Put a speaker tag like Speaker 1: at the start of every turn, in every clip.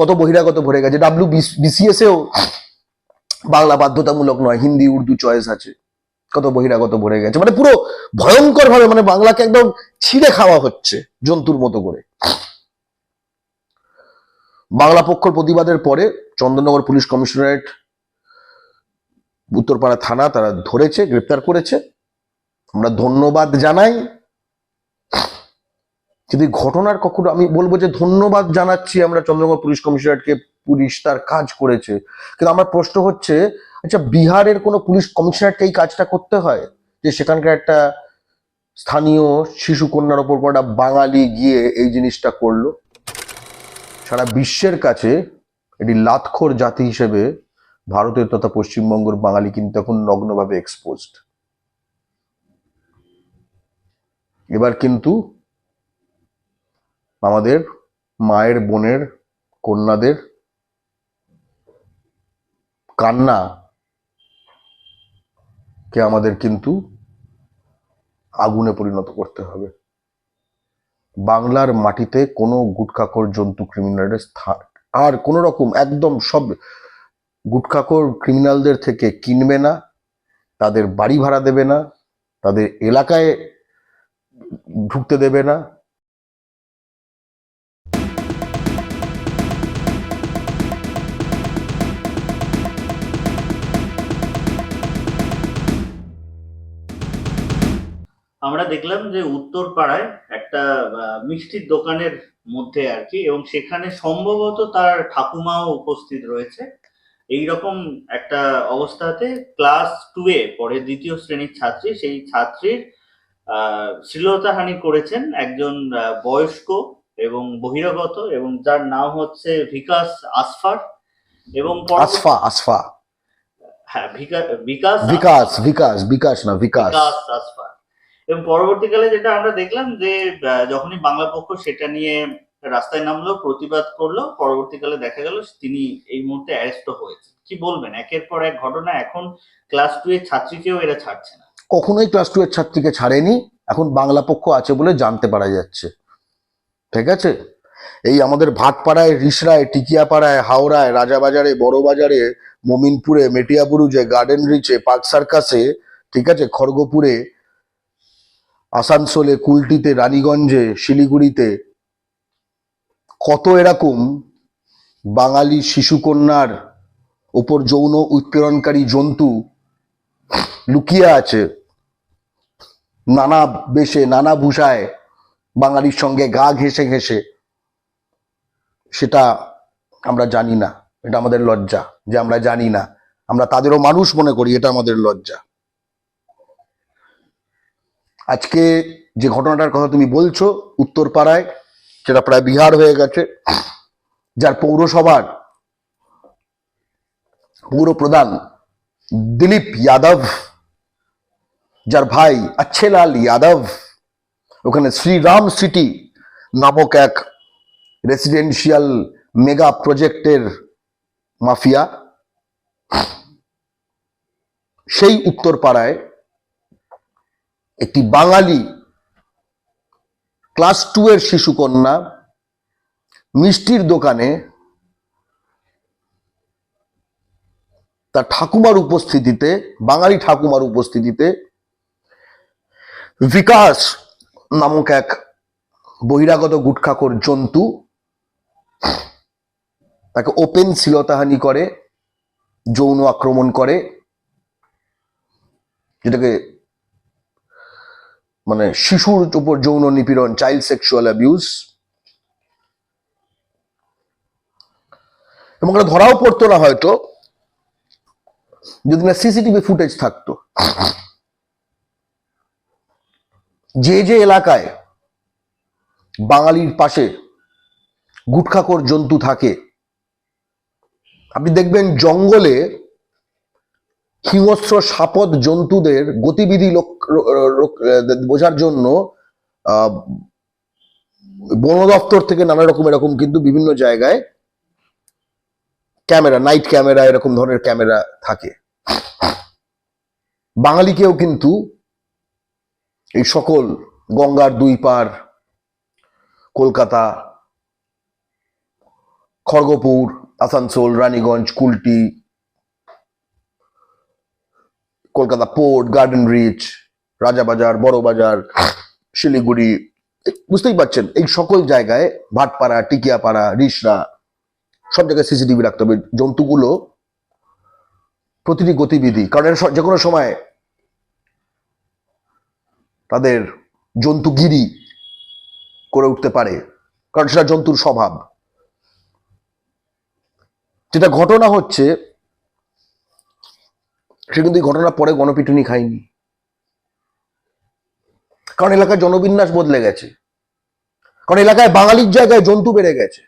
Speaker 1: কত বহিরাগত ভরে গেছে। ডাব্লিউ বিসিএস এও বাংলা বাধ্যতামূলক নয়, হিন্দি, উর্দু চয়েস আছে। কত বহিরাগত ভরে গেছে। মানে পুরো ভয়ঙ্কর ভাবে মানে বাংলাকে একদম ছিঁড়ে খাওয়া হচ্ছে জন্তুর মতো করে। বাংলা পক্ষর প্রতিবাদের পরে চন্দননগর পুলিশ কমিশনারেট, উত্তরপাড়া থানা তারা ধরেছে, গ্রেপ্তার করেছে। আমরা ধন্যবাদ জানাই। কিন্তু এই ঘটনার কখনো, আমি বলব যে ধন্যবাদ জানাচ্ছি আমরা চন্দ্রনগর পুলিশ কমিশনারেটকে পুলিশ তার কাজ করেছে। কিন্তু আমার প্রশ্ন হচ্ছে আচ্ছা বিহারের কোনো পুলিশ কমিশনারকে এই কাজটা করতে হয়? যে সেখানকার একটা স্থানীয় শিশু কন্যার ওপর কটা বাঙালি গিয়ে এই জিনিসটা করল? সারা বিশ্বের কাছে এটি লাতখোর জাতি হিসেবে ভারতের তথা পশ্চিমবঙ্গের বাঙালি কিন্তু এখন নগ্নভাবে এক্সপোজড এবার কিন্তু আমাদের মায়ের, বোনের, কন্যাদের কান্না কে আমাদের কিন্তু আগুনে পরিণত করতে হবে। বাংলার মাটিতে কোনো গুটখাকর জন্তু ক্রিমিনালের স্থান, আর কোন রকম একদম সব গুটখাকর ক্রিমিনালদের থেকে কিনবে না, তাদের বাড়ি ভাড়া দেবে না, তাদের এলাকায় ঢুকতে দেবে না
Speaker 2: আমরা দেখলাম যে উত্তর পাড়ায় একটা মিষ্টির দোকানের মধ্যে আর কি এবং সেখানে সম্ভবত তার ঠাকুমাও উপস্থিত রয়েছে। এই রকম একটা অবস্থাতে ক্লাস টু এ পরে দ্বিতীয় শ্রেণির ছাত্রী সেই ছাত্রীর আহ, শ্লীলতাহানি করেছেন একজন বয়স্ক এবং বহিরাগত এবং যার নাম হচ্ছে বিকাশ আসফার এবং
Speaker 1: আসফা আসফা।
Speaker 2: হ্যাঁ বিকা- বিকাশ
Speaker 1: বিকাশ বিকাশ বিকাশ না বিকাশ
Speaker 2: আসফার। এবং পরবর্তীকালে যেটা আমরা দেখলাম যে যখনই বাংলা পক্ষ সেটা নিয়ে রাস্তায় নামলো, প্রতিবাদ করল, পরবর্তীকালে দেখা গেল তিনি এই মুহূর্তে অ্যারেস্ট হয়েছে কি বলবেন? একের পর এক ঘটনা, এখন ক্লাস টু এর ছাত্রীকেও এরা ছাড়ছে না।
Speaker 1: কখনোই ক্লাস টু এর ছাত্রীকে ছাড়েনি, এখন বাংলা পক্ষ আছে বলে জানতে পারা যাচ্ছে। ঠিক আছে? এই আমাদের ভাটপাড়ায়, রিসরায়, টিকিয়াপাড়ায়, হাওড়ায়, রাজাবাজারে, বড়বাজারে, মমিনপুরে, মেটিয়াবুরুজে, গার্ডেন রিচে, পার্ক সার্কাসে, ঠিক আছে, খড়গপুরে আসানসোলে কুলটিতে, রানীগঞ্জে, শিলিগুড়িতে কত এরকম বাঙালি শিশুকন্যার উপর যৌন উৎপীড়নকারী জন্তু লুকিয়ে আছে নানা বেশে, নানা ভূষায় বাঙালির সঙ্গে গা ঘেঁষে ঘেঁষে, সেটা আমরা জানি না। এটা আমাদের লজ্জা যে আমরা জানি না। আমরা তাদেরও মানুষ মনে করি, এটা আমাদের লজ্জা। আজকে যে ঘটনাটার কথা তুমি বলছো, উত্তরপাড়ায় সেটা প্রায় বিহার হয়ে গেছে, যার পৌরসভার পৌর প্রধান দিলীপ যাদব, যার ভাই আচ্ছেলাল যাদব, ওখানে শ্রীরাম সিটি নামক এক রেসিডেন্সিয়াল মেগা প্রজেক্টের মাফিয়া, সেই উত্তরপাড়ায় একটি বাঙালি ক্লাস টু এর শিশুকন্যা মিষ্টির দোকানে তার ঠাকুমার উপস্থিতিতে, বাঙালি ঠাকুমার উপস্থিতিতে বিকাশ নামক এক বহিরাগত গুটখাকর জন্তু তাকে ওপেন শ্লীলতাহানি করে, যৌন আক্রমণ করে, যেটাকে মানে শিশুর উপর যৌন নিপীড়ন চাইল্ড সেক্সুয়াল অ্যাবিউজ এবং ধরাও পড়তো না হয়তো, যদি না সিসিটিভি ফুটেজ থাকতো। যে যে এলাকায় বাঙালির পাশে গুটখাকর জন্তু থাকে, আপনি দেখবেন জঙ্গলে হিংস্র সাপদ জন্তুদের গতিবিধি বোঝার জন্য বন দপ্তর থেকে নানা রকম এরকম কিন্তু বিভিন্ন জায়গায় ক্যামেরা, নাইট ক্যামেরা, এরকম ধরনের ক্যামেরা থাকে। বাঙালিকেও কিন্তু এই সকল গঙ্গার দুই পার, Kolkata, Kharagpur, Asansol, Raniganj, Kulti Kolkata port garden reach Rajabazar Burrabazar Siliguri বুঝতেই পারছেন, এই সকল জায়গায় ভাটপাড়া, টিকিয়াপাড়া, রিসরা, সব জায়গায় সিসিটিভি রাখতে হবে। জন্তুগুলো প্রতিটি গতিবিধি, কারণ যে কোনো সময় তাদের জন্তুগিরি করে উঠতে পারে, কারণ সেটা জন্তুর স্বভাব। যেটা ঘটনা হচ্ছে সে কিন্তু এই ঘটনার পরে গণপিটুনি খায়নি। কারণ এলাকার জনবিন্যাস বদলে গেছে। কারণ এলাকায় বাঙালির জায়গায় জন্তু বেড়ে গেছে।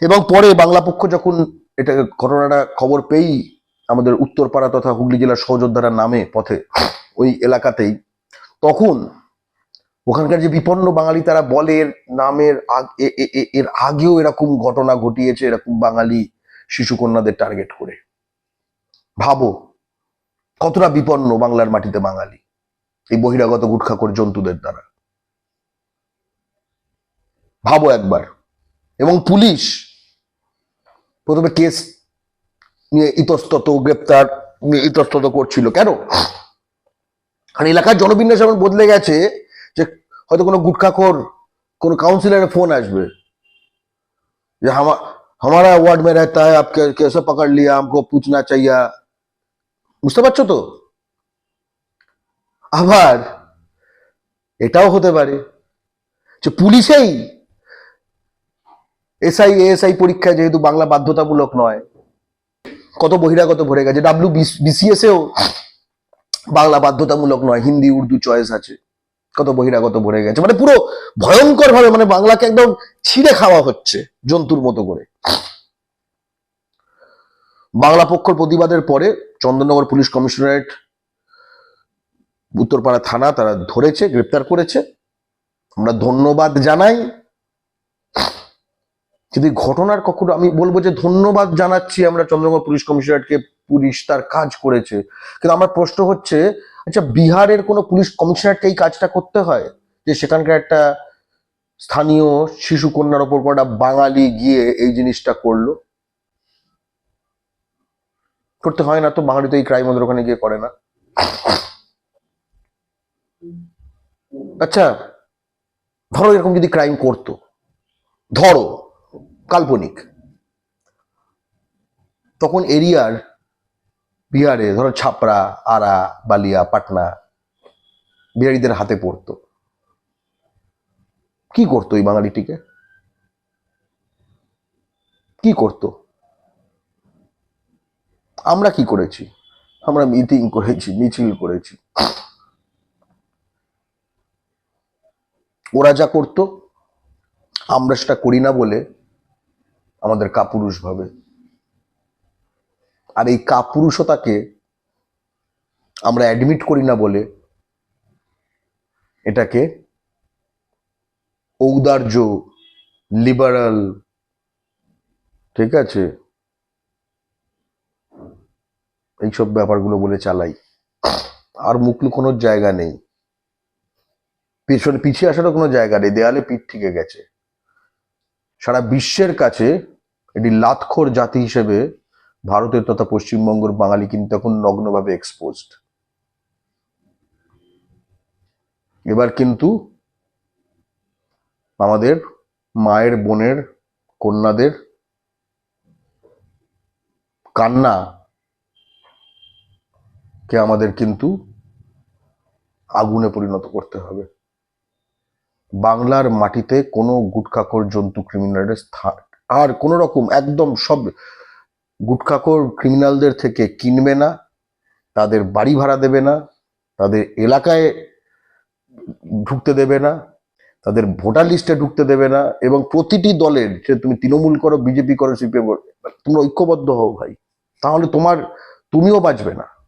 Speaker 1: এবং পরে বাংলা পক্ষ যখন এটা ঘটনাটা খবর পেয়েই আমাদের উত্তরপাড়া তথা হুগলি জেলার সহযোদ্ধারা নামে পথে ওই এলাকাতেই, তখন ওখানকার যে বিপন্ন বাঙালি তারা বলে নামের এর আগেও এরকম ঘটনা ঘটিয়েছে, এরকম বাঙালি শিশু কন্যাদের টার্গেট করে। ভাবো কতটা বিপন্ন বাংলার মাটিতে বাঙালি এই বহিরাগত গুটখাকর জন্তুদের দ্বারা ভাবো একবার এবং পুলিশ প্রথমে কেস নিয়ে ইতস্তত গ্রেপ্তার নিয়ে ইতস্তত করছিল কেন কারণ এলাকার জনবিন্যাস এমন বদলে গেছে যে হয়তো কোনো গুটখাখোর কোনো কাউন্সিলরের ফোন আসবে যে হামা हमारा वार्ड में रहता है आप कै- कैसे पकड़ लिया हमको पूछना चाहिए বুঝতে পারছ তো? আবার এটাও হতে পারে যে পুলিশেই এসআই, এএসআই পরীক্ষায় যেহেতু বাংলা বাধ্যতামূলক নয়, কত বহিরাগত ভরে গেছে। ডাব্লিউ বিসিএস এও বাংলা বাধ্যতামূলক নয়, হিন্দি, উর্দু চয়েস আছে, কত বহিরাগত ভরে গেছে। মানে পুরো ভয়ঙ্কর ভাবে মানে বাংলাকে একদম ছিঁড়ে খাওয়া হচ্ছে জন্তুর মতো করে। বাংলা পক্ষর প্রতিবাদের পরে চন্দননগর পুলিশ কমিশনারেট, উত্তরপাড়া থানা তারা ধরেছে, গ্রেপ্তার করেছে। আমরা ধন্যবাদ জানাই। এই ঘটনার কখনো, আমি বলব যে ধন্যবাদ জানাচ্ছি আমরা চন্দ্রনগর পুলিশ কমিশনারেটকে, পুলিশ তার কাজ করেছে। কিন্তু আমার প্রশ্ন হচ্ছে আচ্ছা বিহারের কোনো পুলিশ কমিশনারকে এই কাজটা করতে হয়? যে সেখানকার একটা স্থানীয় শিশু কন্যার ওপর কটা বাঙালি গিয়ে এই জিনিসটা করল? করতে হয় না, তো বাঙালি তো এই ক্রাইম ওদের ওখানে গিয়ে করে না। আচ্ছা ধরো এরকম যদি ক্রাইম করতো, ধরো কাল্পনিক, তখন এরিয়ার বিহারে ধরো ছাপড়া আরা, বালিয়া, পাটনা, বিহারিদের হাতে পড়তো। কি করতো এই বাঙালিটিকে? কি করতো? আমরা কি করেছি? আমরা মিটিং করেছি, মিছিল করেছি। ওরা যা করতো, আমরা সেটা করি না বলে আমাদের কাপুরুষ ভাবে। আর এই কাপুরুষতাকে আমরা অ্যাডমিট করি না বলে এটাকে ঔদার্য লিবারাল ঠিক আছে? এইসব ব্যাপারগুলো বলে চালাই। আর মুখ লুকোনোর জায়গা নেই। পেছনে, পিছিয়ে আসারও কোনো জায়গা নেই। দেয়ালে পিঠ ঠিকে গেছে। সারা বিশ্বের কাছে এটি লাতখোর জাতি হিসেবে ভারতের তথা পশ্চিমবঙ্গের বাঙালি কিন্তু এখন নগ্নভাবে এক্সপোজড এবার কিন্তু আমাদের মায়ের, বোনের, কন্যাদের কান্না কে আমাদের কিন্তু আগুনে পরিণত করতে হবে। বাংলার মাটিতে কোনো গুটখাকর জন্তু ক্রিমিনালের স্থান আর কোন রকম একদম সব গুটখাকর ক্রিমিনালদের থেকে কিনবে না, তাদের বাড়ি ভাড়া দেবে না, তাদের এলাকায় ঢুকতে দেবে না, তাদের ভোটার লিস্টে ঢুকতে দেবে না এবং প্রতিটি দলের যে তুমি তৃণমূল করো, বিজেপি করো, সিপিএম করো, তোমরা ঐক্যবদ্ধ হও ভাই। তাহলে তোমার, তুমিও বাঁচবে না।